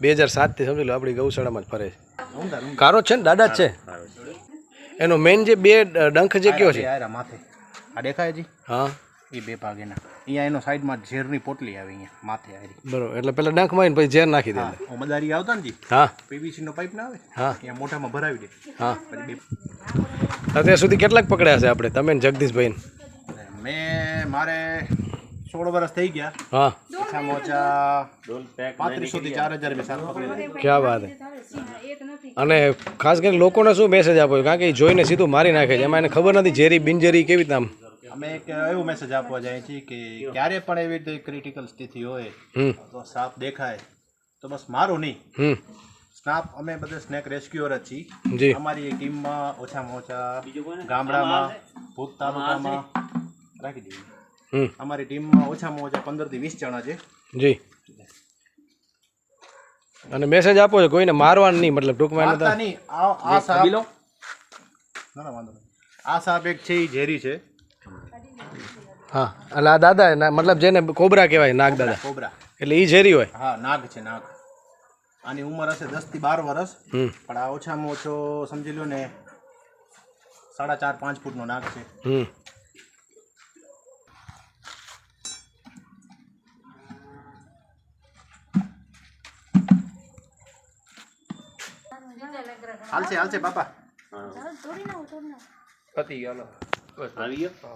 બે હજાર સાતથી સમજી લો આપણી ગૌશાળામાં જ ફરે છે. કારો છે ને દાદા જ છે? એનો મેઇન જે બે ડંખ જે કયો છે? માથે. આ દેખાય જી? હા. એ બે ભાગેના. અહીંયા એનો સાઈડમાં ઝેરની પોટલી આવે અહીંયા માથે આવી બરોબર એટલે પેલા ડંખ મારીને પછી ઝેર નાખી દે મદારી આવતા ને જી? હા. પીવીસી નો પાઇપ ના આવે? હા. અહીંયા મોઢામાં ભરાવી દે. હા. અત્યાર સુધી કેટલાક પકડ્યા છે આપણે તમે જગદીશભાઈ મેં મારે સોળ વર્ષ થઈ ગયા. હા. ઓછામાં ઓછા પાંત્રીસો થી ચાર હજાર મેં સાત ક્યાં વાત અને ખાસ કરીને લોકોને શું મેસેજ આપો છો? કારણ કે જોઈને સીધું મારી નાખે છે. એમાં એને ખબર નથી ઝેરી બિનઝેરી કેવી રીતે આમ. અમે એક એવો મેસેજ આપવા જાય છે કે ક્યારે પણ એવી રીતે ક્રિટિકલ સ્થિતિ હોય હમ. તો સાપ દેખાય. તો બસ મારો નહીં. હમ. સ્નાપ અમે બધા સ્નેક રેસ્ક્યુઅર જ છીએ. જી. અમારી એક ટીમમાં ઓછામાં ઓછા ગામડામાં ભૂત તાલુકામાં રાખી દઈએ અમારી ટીમમાં ઓછામાં ઓછા પંદરથી વીસ જણા છે. જી. અને મેસેજ આપો છો કોઈને મારવાનું નહીં મતલબ ટૂંકમાં નહીં. આ આ સાપ ના વાંધો નહીં. આ સાપ એક છે એ ઝેરી છે. હા એટલે આ દાદા મતલબ જેને કોબરા કહેવાય નાગ દાદા. કોબરા. એટલે એ ઝેરી હોય. હા નાગ છે નાગ. આની ઉંમર હશે દસથી બાર વર્ષ. હમ. પણ આ ઓછામાં ઓછો સમજી લો ને સાડા ચાર પાંચ ફૂટનો નાગ છે. હાલશે હાલશે બાપા. પતી ગયો બસ. આવી ગયો?